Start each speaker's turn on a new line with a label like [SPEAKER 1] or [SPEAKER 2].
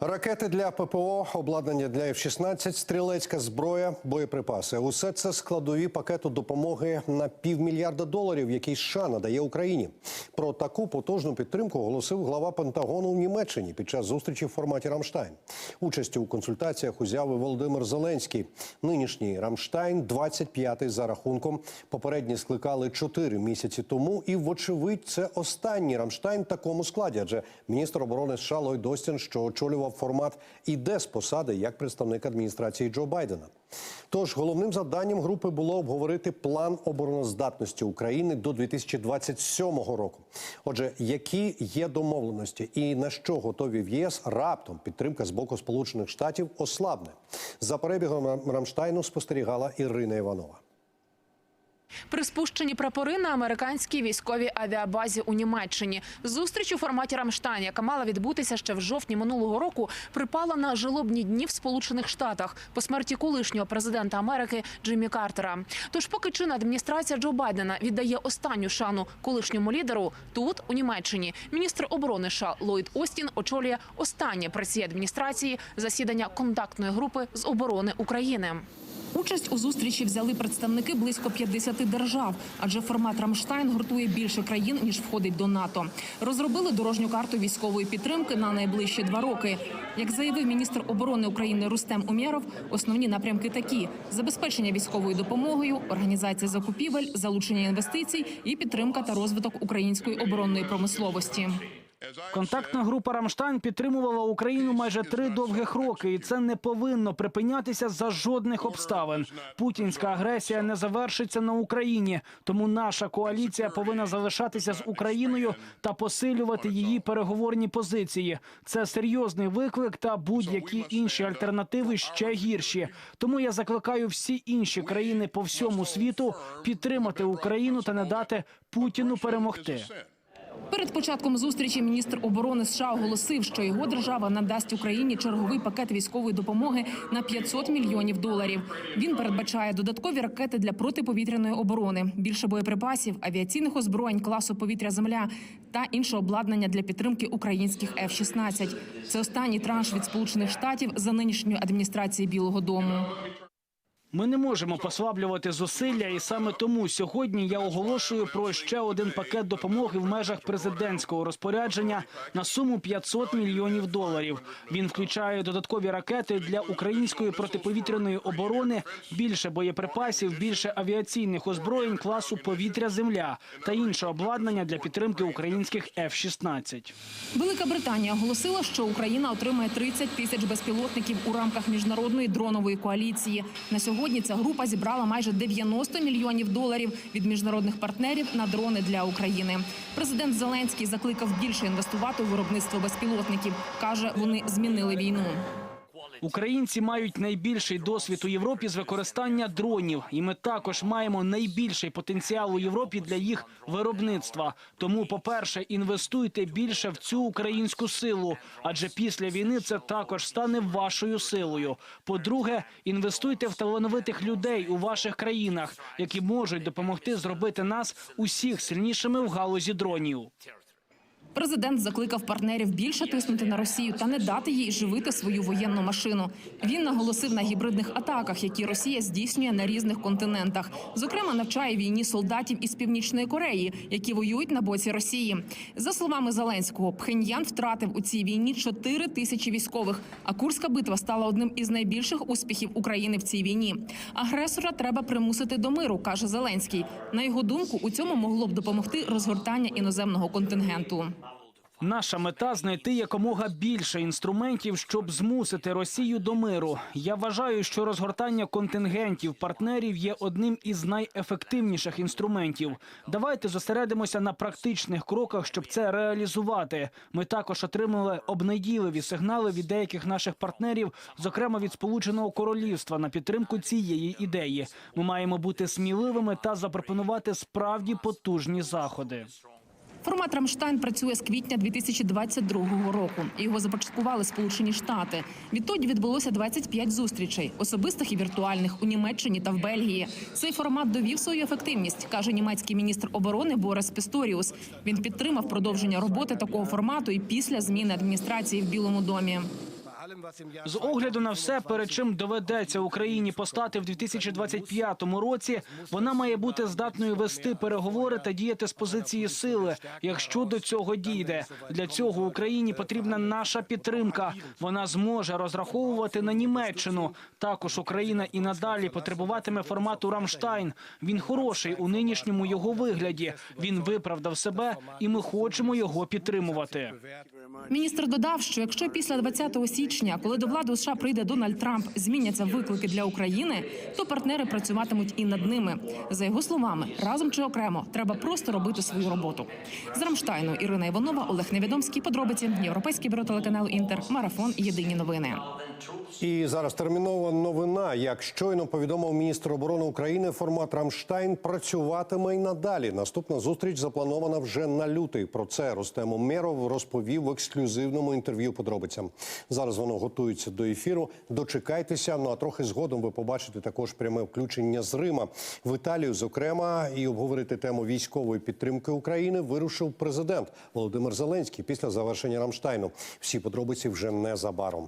[SPEAKER 1] Ракети для ППО, обладнання для F-16, стрілецька зброя, боєприпаси. Усе це складові пакету допомоги на півмільярда доларів, який США надає Україні. Про таку потужну підтримку оголосив глава Пентагону в Німеччині під час зустрічі в форматі Рамштайн. Участь у консультаціях узяв і Володимир Зеленський. Нинішній Рамштайн 25-й за рахунком. Попередні скликали 4 місяці тому. І, вочевидь, це останній Рамштайн такому складі. Адже міністр оборони США Ллойд Остін, що очолював формат, іде з посади як представник адміністрації Джо Байдена. Тож головним завданням групи було обговорити план обороноздатності України до 2027 року. Отже, які є домовленості і на що готові в ЄС раптом підтримка з боку Сполучених Штатів ослабне. За перебігом Рамштайну спостерігала Ірина Іванова.
[SPEAKER 2] При спущенні прапори на американській військовій авіабазі у Німеччині зустріч у форматі Рамштайн, яка мала відбутися ще в жовтні минулого року, припала на жалобні дні в Сполучених Штатах по смерті колишнього президента Америки Джиммі Картера. Тож, поки чинна адміністрація Джо Байдена віддає останню шану колишньому лідеру, тут у Німеччині міністр оборони США Ллойд Остін очолює останнє при цій адміністрації засідання контактної групи з оборони України. Участь у зустрічі взяли представники близько 50 держав, адже формат Рамштайн гуртує більше країн ніж входить до НАТО. Розробили дорожню карту військової підтримки на найближчі два роки. Як заявив міністр оборони України Рустем Умєров, основні напрямки такі: забезпечення військовою допомогою, організація закупівель, залучення інвестицій і підтримка та розвиток української оборонної промисловості.
[SPEAKER 3] Контактна група Рамштайн підтримувала Україну майже три довгих роки, і це не повинно припинятися за жодних обставин. Путінська агресія не завершиться на Україні, тому наша коаліція повинна залишатися з Україною та посилювати її переговорні позиції. Це серйозний виклик та будь-які інші альтернативи ще гірші. Тому я закликаю всі інші країни по всьому світу підтримати Україну та не дати Путіну перемогти.
[SPEAKER 2] Перед початком зустрічі міністр оборони США оголосив, що його держава надасть Україні черговий пакет військової допомоги на 500 мільйонів доларів. Він передбачає додаткові ракети для протиповітряної оборони, більше боєприпасів, авіаційних озброєнь класу повітря Земля та інше обладнання для підтримки українських F-16. Це останній транш від Сполучених Штатів за нинішньої адміністрації Білого Дому.
[SPEAKER 3] Ми не можемо послаблювати зусилля, і саме тому сьогодні я оголошую про ще один пакет допомоги в межах президентського розпорядження на суму 500 мільйонів доларів. Він включає додаткові ракети для української протиповітряної оборони, більше боєприпасів, більше авіаційних озброєнь класу повітря-земля та інше обладнання для підтримки українських F-16.
[SPEAKER 2] Велика Британія оголосила, що Україна отримає 30 тисяч безпілотників у рамках міжнародної дронової коаліції. На сьогодні ця група зібрала майже 90 мільйонів доларів від міжнародних партнерів на дрони для України. Президент Зеленський закликав більше інвестувати у виробництво безпілотників. каже, вони змінили війну.
[SPEAKER 3] Українці мають найбільший досвід у Європі з використання дронів, і ми також маємо найбільший потенціал у Європі для їх виробництва. Тому, по-перше, інвестуйте більше в цю українську силу, адже після війни це також стане вашою силою. По-друге, інвестуйте в талановитих людей у ваших країнах, які можуть допомогти зробити нас усіх сильнішими в галузі дронів.
[SPEAKER 2] Президент закликав партнерів більше тиснути на Росію та не дати їй живити свою воєнну машину. Він наголосив на гібридних атаках, які Росія здійснює на різних континентах. Зокрема, навчає війні солдатів із північної Кореї, які воюють на боці Росії. За словами Зеленського, Пхеньян втратив у цій війні 4 тисячі військових. А Курська битва стала одним із найбільших успіхів України в цій війні. Агресора треба примусити до миру, каже Зеленський. На його думку, у цьому могло б допомогти розгортання іноземного контингенту.
[SPEAKER 3] Наша мета знайти якомога більше інструментів, щоб змусити Росію до миру. Я вважаю, що розгортання контингентів партнерів є одним із найефективніших інструментів. Давайте зосередимося на практичних кроках, щоб це реалізувати. Ми також отримали обнадійливі сигнали від деяких наших партнерів, зокрема від Сполученого Королівства, на підтримку цієї ідеї. Ми маємо бути сміливими та запропонувати справді потужні заходи.
[SPEAKER 2] Формат Рамштайн працює з квітня 2022 року. Його започаткували Сполучені Штати. Відтоді відбулося 25 зустрічей, особистих і віртуальних у Німеччині та в Бельгії. Цей формат довів свою ефективність, каже німецький міністр оборони Борис Пісторіус. Він підтримав продовження роботи такого формату і після зміни адміністрації в Білому домі.
[SPEAKER 3] З огляду на все, перед чим доведеться Україні постати в 2025 році, вона має бути здатною вести переговори та діяти з позиції сили, якщо до цього дійде. Для цього Україні потрібна наша підтримка. Вона зможе розраховувати на Німеччину. Також Україна і надалі потребуватиме формату Рамштайн. Він хороший у нинішньому його вигляді. Він виправдав себе, і ми хочемо його підтримувати.
[SPEAKER 4] Міністр додав, що якщо після 20 січня, коли до влади США прийде Дональд Трамп, зміняться виклики для України, то партнери працюватимуть і над ними. За його словами, разом чи окремо треба просто робити свою роботу. З Рамштайну Ірина Іванова, Олег Невідомський. Подробиці Європейське бюро телеканалу Інтер. Марафон. Єдині новини.
[SPEAKER 1] І зараз термінова новина. Як щойно повідомив міністр оборони України, формат Рамштайн працюватиме й надалі. Наступна зустріч запланована вже на лютий. Про це Ростем Умєров розповів в ексклюзивному інтерв'ю подробицям. Зараз воно готується до ефіру. Дочекайтеся. Ну а трохи згодом ви побачите також пряме включення з Рима в Італію. Зокрема, і обговорити тему військової підтримки України вирушив президент Володимир Зеленський після завершення Рамштайну. Всі подробиці вже незабаром.